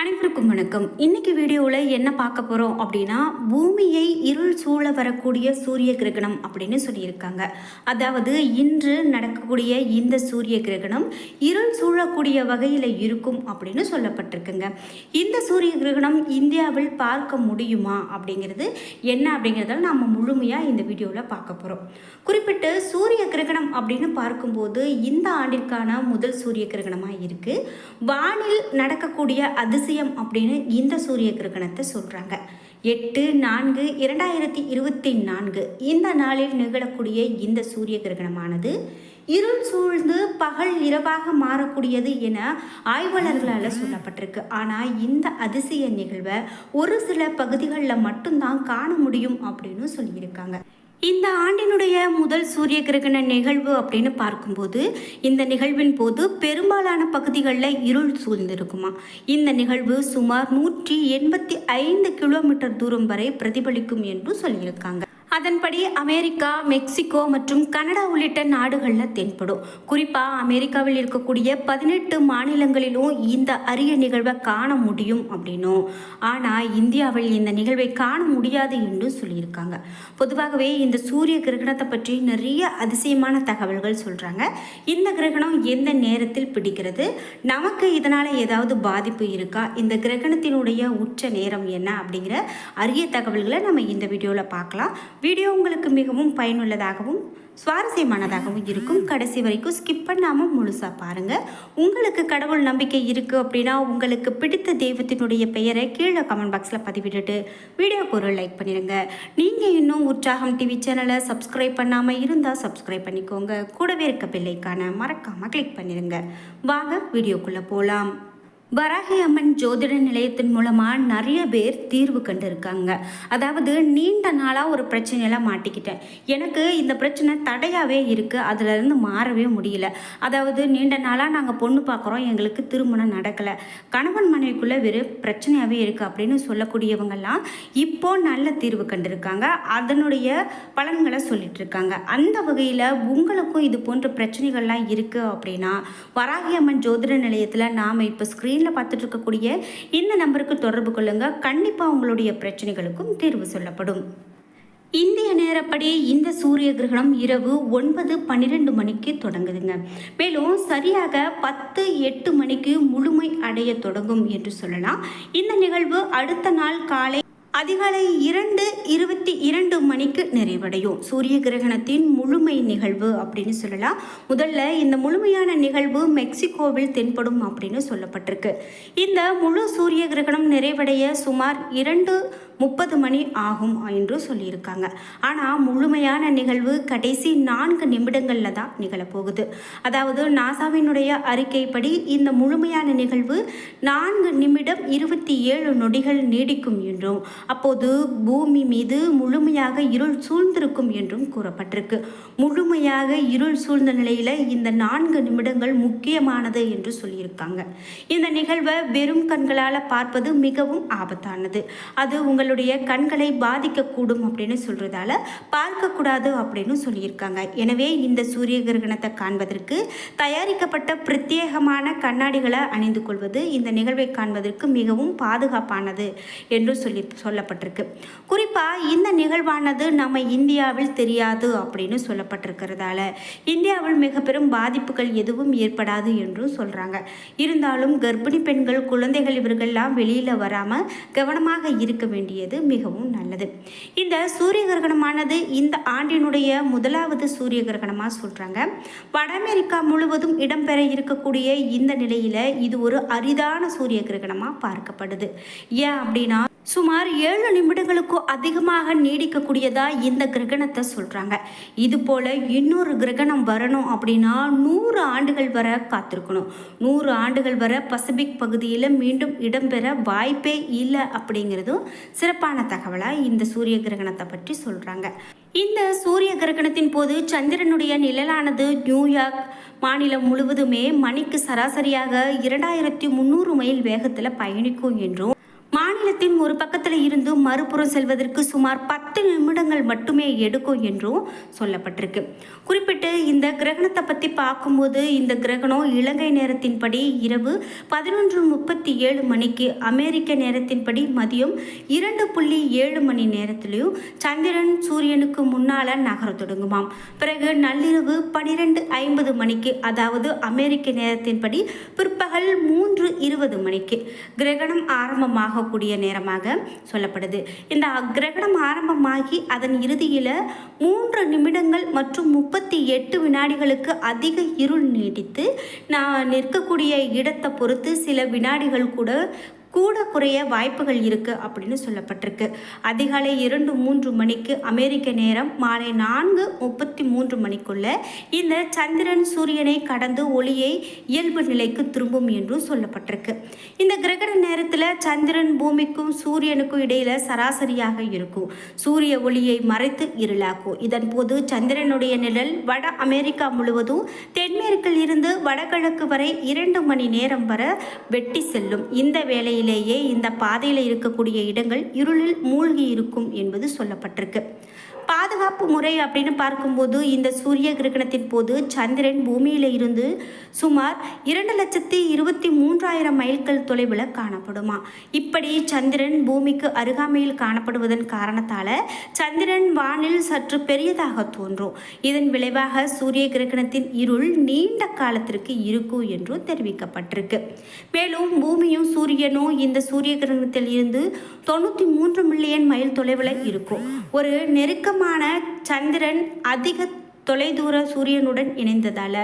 அனைவருக்கும் வணக்கம். இன்னைக்கு வீடியோவில் என்ன பார்க்க போகிறோம் அப்படின்னா பூமியை இருள் சூழ வரக்கூடிய சூரிய கிரகணம் அப்படின்னு சொல்லியிருக்காங்க. அதாவது இன்று நடக்கக்கூடிய இந்த சூரிய கிரகணம் இருள் சூழக்கூடிய வகையில் இருக்கும் அப்படின்னு சொல்லப்பட்டிருக்குங்க. இந்த சூரிய கிரகணம் இந்தியாவில் பார்க்க முடியுமா அப்படிங்கிறது என்ன அப்படிங்கிறத நம்ம முழுமையாக இந்த வீடியோவில் பார்க்க போகிறோம் குறிப்பிட்டு சூரிய கிரகணம் அப்படின்னு பார்க்கும்போது இந்த ஆண்டிற்கான முதல் சூரிய கிரகணமாக இருக்குது வானில் நடக்கக்கூடிய ரகசியம் அப்படின்னு இந்த சூரிய கிரகணத்தை சொல்கிறாங்க எட்டு நான்கு இரண்டாயிரத்தி இருபத்தி நான்கு. இந்த நாளில் நிகழக்கூடிய இந்த சூரிய கிரகணமானது இருள் சூழ்ந்து பகல் இரவாக மாறக்கூடியது என ஆய்வாளர்களால் சொல்லப்பட்டிருக்கு. ஆனால் இந்த அதிசய நிகழ்வை ஒரு சில பகுதிகளில் மட்டும்தான் காண முடியும் அப்படின்னு சொல்லியிருக்காங்க. இந்த ஆண்டினுடைய முதல் சூரிய கிரகண நிகழ்வு அப்படின்னு பார்க்கும்போது இந்த நிகழ்வின் போது பெரும்பாலான பகுதிகளில் இருள் சூழ்ந்திருக்குமா? இந்த நிகழ்வு சுமார் நூற்றி எண்பத்தி ஐந்து கிலோமீட்டர் தூரம் வரை பிரதிபலிக்கும் என்று சொல்லியிருக்காங்க. அதன்படி அமெரிக்கா மெக்சிகோ மற்றும் கனடா உள்ளிட்ட நாடுகளில் தென்படும். குறிப்பாக அமெரிக்காவில் இருக்கக்கூடிய பதினெட்டு மாநிலங்களிலும் இந்த அரிய நிகழ்வை காண முடியும் அப்படின்னும். ஆனால் இந்தியாவில் இந்த நிகழ்வை காண முடியாது என்று சொல்லியிருக்காங்க. பொதுவாகவே இந்த சூரிய கிரகணத்தை பற்றி நிறைய அதிசயமான தகவல்கள் சொல்கிறாங்க இந்த கிரகணம் எந்த நேரத்தில் பிடிக்கிறது? நமக்கு இதனால் ஏதாவது பாதிப்பு இருக்கா? இந்த கிரகணத்தினுடைய உச்ச நேரம் என்ன அப்படிங்கிற அரிய தகவல்களை நம்ம இந்த வீடியோவில் பார்க்கலாம். வீடியோ உங்களுக்கு மிகவும் பயனுள்ளதாகவும் சுவாரஸ்யமானதாகவும் இருக்கும். கடைசி வரைக்கும் ஸ்கிப் பண்ணாமல் முழுசாக பாருங்கள் உங்களுக்கு கடவுள் நம்பிக்கை இருக்குது அப்படின்னா உங்களுக்கு பிடித்த தெய்வத்தினுடைய பெயரை கீழே கமெண்ட் பாக்ஸில் பதிவிட்டுட்டு வீடியோக்கு ஒரு லைக் பண்ணிடுங்க நீங்கள் இன்னும் உற்சாகம் டிவி சேனலை சப்ஸ்கிரைப் பண்ணாமல் இருந்தால் சப்ஸ்கிரைப் பண்ணிக்கோங்க. கூடவே இருக்க பெல்லைக்கான மறக்காமல் கிளிக் பண்ணிடுங்க வாங்க வீடியோக்குள்ளே போகலாம் வராகி அம்மன் ஜோதிட நிலையத்தின் மூலமாக நிறைய பேர் தீர்வு கண்டிருக்காங்க. அதாவது நீண்ட நாளாக ஒரு பிரச்சனையெல்லாம் மாட்டிக்கிட்டேன். எனக்கு இந்த பிரச்சனை தடையாகவே இருக்குது அதிலிருந்து மாறவே முடியல. அதாவது நீண்ட நாளாக நாங்கள் பொண்ணு பார்க்குறோம் எங்களுக்கு திருமணம் நடக்கலை. கணவன் மனைவிக்குள்ளே வெறும் பிரச்சனையாகவே இருக்குது அப்படின்னு சொல்லக்கூடியவங்கெல்லாம் இப்போ நல்ல தீர்வு கண்டிருக்காங்க. அதனுடைய பலன்களை சொல்லிட்டு இருக்காங்க அந்த வகையில் உங்களுக்கும் இது போன்ற பிரச்சனைகள்லாம் இருக்குது அப்படின்னா வராகி அம்மன் ஜோதிட நிலையத்தில் நாம் இப்போ ஸ்க்ரீன் ஸ்க்ரீனில் பார்த்துட்டு இருக்கக்கூடிய இந்த நம்பருக்கு தொடர்பு கொள்ளுங்க. கண்டிப்பாக உங்களுடைய பிரச்சனைகளுக்கும் தீர்வு சொல்லப்படும். இந்திய நேரப்படி இந்த சூரிய கிரகணம் இரவு ஒன்பது பன்னிரெண்டு மணிக்கு தொடங்குதுங்க. மேலும் சரியாக பத்து எட்டு மணிக்கு முழுமை அடைய தொடங்கும் என்று சொல்லலாம். இந்த நிகழ்வு அடுத்த நாள் காலை அதிகாலை இரண்டு இருபத்தி இரண்டு மணிக்கு நிறைவடையும். சூரிய கிரகணத்தின் முழுமை நிகழ்வு அப்படின்னு சொல்லலாம். முதல்ல இந்த முழுமையான நிகழ்வு மெக்சிகோவில் தென்படும் அப்படின்னு சொல்லப்பட்டிருக்கு. இந்த முழு சூரிய கிரகணம் நிறைவடைய சுமார் இரண்டு முப்பது மணி ஆகும் என்று சொல்லியிருக்காங்க. ஆனால் முழுமையான நிகழ்வு கடைசி நான்கு நிமிடங்களில் தான் நிகழப்போகுது. அதாவது நாசாவினுடைய அறிக்கைப்படி இந்த முழுமையான நிகழ்வு நான்கு நிமிடம் இருபத்தி ஏழு நொடிகள் நீடிக்கும் என்றும் அப்போது பூமி மீது முழுமையாக இருள் சூழ்ந்திருக்கும் என்றும் கூறப்பட்டிருக்கு. முழுமையாக இருள் சூழ்ந்த நிலையில் இந்த நான்கு நிமிடங்கள் முக்கியமானது என்று சொல்லியிருக்காங்க. இந்த நிகழ்வை வெறும் கண்களால் பார்ப்பது மிகவும் ஆபத்தானது. அது உங்களுடைய கண்களை பாதிக்கக்கூடும் அப்படின்னு சொல்கிறதால பார்க்கக்கூடாது அப்படின்னு சொல்லியிருக்காங்க. எனவே இந்த சூரிய கிரகணத்தை காண்பதற்கு தயாரிக்கப்பட்ட பிரத்யேகமான கண்ணாடிகளை அணிந்து கொள்வது இந்த நிகழ்வை காண்பதற்கு மிகவும் பாதுகாப்பானது என்று சொல்லி சொல்லப்பட்டிருக்கு. குறிப்பாக இந்த நிகழ்வானது நம்ம இந்தியாவில் தெரியாது அப்படின்னு சொல்லப்பட்டிருக்கிறதால இந்தியாவில் மிக பெரும் பாதிப்புகள் எதுவும் ஏற்படாது என்றும் சொல்கிறாங்க இருந்தாலும் கர்ப்பிணி பெண்கள் குழந்தைகள் இவர்கள்லாம் வெளியில் வராமல் கவனமாக இருக்க வேண்டியது மிகவும் நல்லது. இந்த சூரிய கிரகணமானது இந்த ஆண்டினுடைய முதலாவது சூரிய கிரகணமாக சொல்கிறாங்க வட அமெரிக்கா முழுவதும் இடம்பெற இருக்கக்கூடிய இந்த நிலையில் இது ஒரு அரிதான சூரிய கிரகணமாக பார்க்கப்படுது. ஏன் அப்படின்னா சுமார் ஏழு நிமிடங்களுக்கும் அதிகமாக நீடிக்கக்கூடியதாக இந்த கிரகணத்தை சொல்கிறாங்க இது போல் இன்னொரு கிரகணம் வரணும் அப்படின்னா நூறு ஆண்டுகள் வர காத்திருக்கணும். நூறு ஆண்டுகள் வர பசிபிக் பகுதியில் மீண்டும் இடம்பெற வாய்ப்பே இல்லை அப்படிங்கிறதும் சிறப்பான தகவலாக இந்த சூரிய கிரகணத்தை பற்றி சொல்கிறாங்க இந்த சூரிய கிரகணத்தின் போது சந்திரனுடைய நிழலானது நியூயார்க் மாநிலம் முழுவதுமே மணிக்கு சராசரியாக இரண்டாயிரத்தி முந்நூறு மைல் வேகத்தில் பயணிக்கும் என்றும் மாநில வானத்தின் ஒரு பக்கத்தில் இருந்து மறுபுறம் செல்வதற்கு சுமார் பத்து நிமிடங்கள் மட்டுமே எடுக்கும் என்றும் சொல்லப்பட்டிருக்கு. குறிப்பிட்டு இந்த கிரகணத்தை பற்றி பார்க்கும்போது இந்த கிரகணம் இலங்கை நேரத்தின்படி இரவு பதினொன்று முப்பத்தி ஏழு மணிக்கு அமெரிக்க நேரத்தின்படி மதியம் இரண்டு புள்ளி ஏழு மணி நேரத்திலையும் சந்திரன் சூரியனுக்கு முன்னால் நகர தொடங்குமாம். பிறகு நள்ளிரவு பனிரெண்டு ஐம்பது மணிக்கு அதாவது அமெரிக்க நேரத்தின்படி பிற்பகல் மூன்று இருபது மணிக்கு கிரகணம் ஆரம்பமாகக்கூடிய நேரமாக சொல்லப்படுது. இந்த கிரகணம் ஆரம்பமாகி அதன் இறுதியில் மூன்று நிமிடங்கள் மற்றும் முப்பத்தி எட்டு வினாடிகளுக்கு அதிக இருள் நீடித்து நான் நிற்கக்கூடிய இடத்தை பொறுத்து சில வினாடிகள் கூட கூட குறைய வாய்ப்புகள் இருக்குது அப்படின்னு சொல்லப்பட்டிருக்கு. அதிகாலை இரண்டு மூன்று மணிக்கு அமெரிக்க நேரம் மாலை நான்கு முப்பத்தி மூன்று மணிக்குள்ள இந்த சந்திரன் சூரியனை கடந்து ஒளியை இயல்பு நிலைக்கு திரும்பும் என்றும் சொல்லப்பட்டிருக்கு. இந்த கிரகண நேரத்தில் சந்திரன் பூமிக்கும் சூரியனுக்கும் இடையில சராசரியாக இருக்கும். சூரிய ஒளியை மறைத்து இருளாக்கும். இதன் போது சந்திரனுடைய நிழல் வட அமெரிக்கா முழுவதும் தென்மேற்கில் இருந்து வடகிழக்கு வரை இரண்டு மணி நேரம் வர வெட்டி செல்லும். இந்த வேளையில் வேளையிலேயே இந்த பாதையில் இருக்கக்கூடிய இடங்கள் இருளில் மூழ்கி இருக்கும் என்பது சொல்லப்பட்டிருக்கு. பாதுகாப்பு முறை அப்படின்னு பார்க்கும்போது இந்த சூரிய கிரகணத்தின் போது சந்திரன் பூமியில் இருந்து சுமார் இரண்டு லட்சத்தி இருபத்தி மூன்றாயிரம் மைல்கள் தொலைவில் காணப்படுமா? இப்படி சந்திரன் பூமிக்கு அருகாமையில் காணப்படுவதன் காரணத்தால் சந்திரன் வானில் சற்று பெரியதாக தோன்றும். இதன் விளைவாக சூரிய கிரகணத்தின் இருள் நீண்ட காலத்திற்கு இருக்கும் என்றும் தெரிவிக்கப்பட்டிருக்கு. மேலும் பூமியும் சூரியனும் இந்த சூரிய கிரகணத்தில் இருந்து தொண்ணூற்றி மூன்று மில்லியன் மைல் தொலைவில் இருக்கும். ஒரு நெருக்கம் நெருக்கமான சந்திரன் அதிக தொலைதூர சூரியனுடன் இணைந்ததால்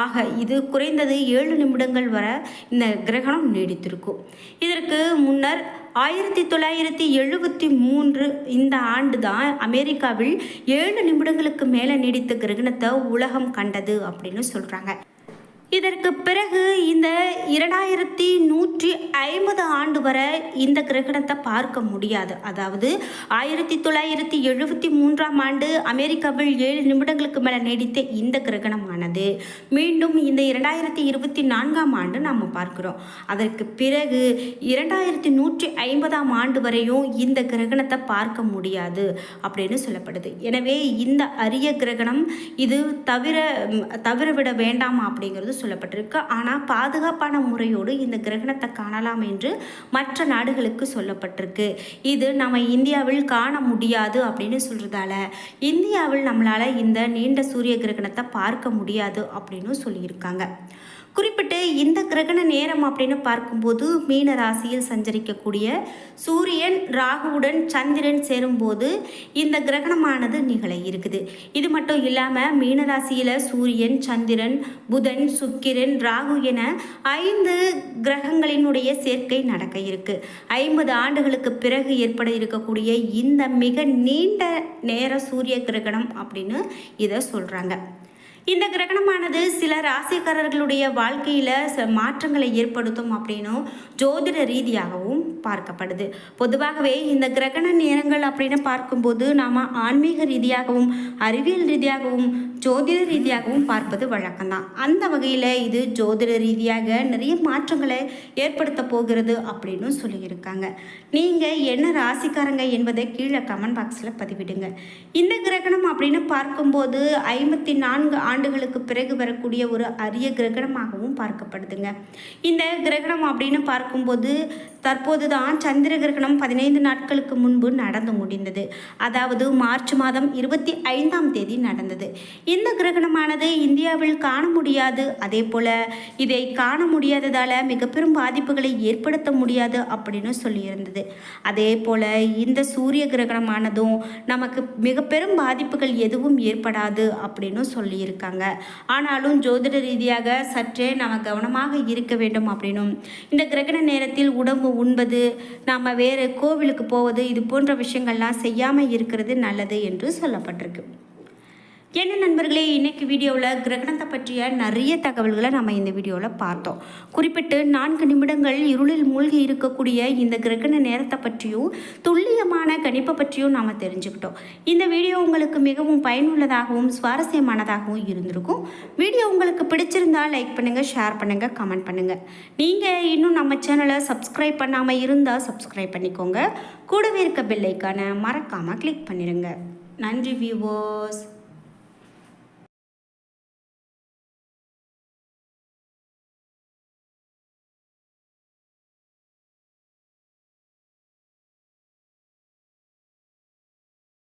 ஆக இது குறைந்தது ஏழு நிமிடங்கள் வரை இந்த கிரகணம் நீடித்திருக்கும். இதற்கு முன்னர் ஆயிரத்தி தொள்ளாயிரத்தி எழுபத்தி மூன்று இந்த ஆண்டு தான் அமெரிக்காவில் ஏழு நிமிடங்களுக்கு மேலே நீடித்த கிரகணத்தை உலகம் கண்டது அப்படின்னு சொல்கிறாங்க இதற்கு பிறகு இந்த இரண்டாயிரத்தி நூற்றி ஐம்பது ஆண்டு வரை இந்த கிரகணத்தை பார்க்க முடியாது. அதாவது ஆயிரத்தி தொள்ளாயிரத்தி எழுபத்தி மூன்றாம் ஆண்டு அமெரிக்காவில் ஏழு நிமிடங்களுக்கு மேலே நீடித்த இந்த கிரகணமானது. மீண்டும் இந்த இரண்டாயிரத்தி இருபத்தி நான்காம் ஆண்டு நாம் பார்க்கிறோம். அதற்கு பிறகு இரண்டாயிரத்தி நூற்றி ஐம்பதாம் ஆண்டு வரையும் இந்த கிரகணத்தை பார்க்க முடியாது அப்படின்னு சொல்லப்படுது. எனவே இந்த அரிய கிரகணம் இது தவிர தவிர விட வேண்டாம் அப்படிங்கிறது சொல்லப்பட்டிருக்கு. ஆனால் பாதுகாப்பான முறையோடு இந்த கிரகணத்தை காணலாம் என்று மற்ற நாடுகளுக்கு சொல்லப்பட்டிருக்கு. இது நம்ம இந்தியாவில் காண முடியாது அப்படின்னு சொல்கிறதால இந்தியாவில் நம்மளால் இந்த நீண்ட சூரிய கிரகணத்தை பார்க்க முடியாது அப்படின்னு சொல்லியிருக்காங்க. குறிப்பிட்டு இந்த கிரகண நேரம் அப்படின்னு பார்க்கும்போது மீன ராசியில் சஞ்சரிக்கக்கூடிய சூரியன் ராகுவுடன் சந்திரன் சேரும்போது இந்த கிரகணமானது நிகழ இருக்குது. இது மட்டும் இல்லாமல் மீன ராசியில் சூரியன் சந்திரன் புதன் சுக்கிரன் ராகு என ஐந்து கிரகங்களினுடைய சேர்க்கை நடக்க இருக்கு. ஐம்பது ஆண்டுகளுக்கு பிறகு ஏற்பட இருக்கக்கூடிய இந்த மிக நீண்ட நேர சூரிய கிரகணம் அப்படின்னு இதை சொல்கிறாங்க இந்த கிரகணமானது சில ராசிக்காரர்களுடைய வாழ்க்கையில் மாற்றங்களை ஏற்படுத்தும் அப்படின்னும் ஜோதிட ரீதியாகவும் பார்க்கப்படுது. பொதுவாகவே இந்த கிரகண நேரங்கள் அப்படின்னு பார்க்கும்போது நாம் ஆன்மீக ரீதியாகவும் அறிவியல் ரீதியாகவும் ஜோதிட ரீதியாகவும் பார்ப்பது வழக்கம்தான். அந்த வகையில் இது ஜோதிட ரீதியாக நிறைய மாற்றங்களை ஏற்படுத்த போகிறது அப்படின்னு சொல்லியிருக்காங்க. நீங்கள் என்ன ராசிக்காரங்க என்பதை கீழே கமெண்ட் பாக்ஸில் பதிவிடுங்க. இந்த கிரகணம் அப்படின்னு பார்க்கும்போது ஐம்பத்தி நான்கு ஆண்டுகளுக்கு பிறகு வரக்கூடிய ஒரு அரிய கிரகணமாகவும் பார்க்கப்படுதுங்க. இந்த கிரகணம் அப்படின்னு பார்க்கும்போது தற்போதுதான் சந்திர கிரகணம் பதினைந்து நாட்களுக்கு முன்பு நடந்து முடிந்தது. அதாவது மார்ச் மாதம் இருபத்தி ஐந்தாம் தேதி நடந்தது. இந்த கிரகணமானது இந்தியாவில் காண முடியாது. அதே போல் இதை காண முடியாததால் மிகப்பெரும் பாதிப்புகளை ஏற்படுத்த முடியாது அப்படின்னு சொல்லியிருந்தது. அதே போல் இந்த சூரிய கிரகணமானதும் நமக்கு மிக பெரும் பாதிப்புகள் எதுவும் ஏற்படாது அப்படின்னு சொல்லியிருக்காங்க. ஆனாலும் ஜோதிட ரீதியாக சற்றே நம்ம கவனமாக இருக்க வேண்டும் அப்படின்னும். இந்த கிரகண நேரத்தில் உடம்பு உண்பது நாம் வேறு கோவிலுக்கு போவது இது போன்ற விஷயங்கள்லாம் செய்யாமல் இருக்கிறது நல்லது என்று சொல்லப்பட்டிருக்கு. என்ன நண்பர்களே இன்னைக்கு வீடியோவில் கிரகணத்தை பற்றிய நிறைய தகவல்களை நம்ம இந்த வீடியோவில் பார்த்தோம். குறிப்பிட்டு நான்கு நிமிடங்கள் இருளில் மூழ்கி இருக்கக்கூடிய இந்த கிரகண நேரத்தை பற்றியும் துல்லியமான கணிப்பை பற்றியும் நாம் தெரிஞ்சுக்கிட்டோம். இந்த வீடியோ உங்களுக்கு மிகவும் பயனுள்ளதாகவும் சுவாரஸ்யமானதாகவும் இருந்திருக்கும். வீடியோ உங்களுக்கு பிடிச்சிருந்தா லைக் பண்ணுங்கள் ஷேர் பண்ணுங்கள் கமெண்ட் பண்ணுங்கள் நீங்கள் இன்னும் நம்ம சேனலை சப்ஸ்கிரைப் பண்ணாமல் இருந்தால் சப்ஸ்கிரைப் பண்ணிக்கோங்க. கூடவே இருக்க பெல்லைக்கான மறக்காமல் கிளிக் பண்ணிடுங்க நன்றி வியூவர்ஸ்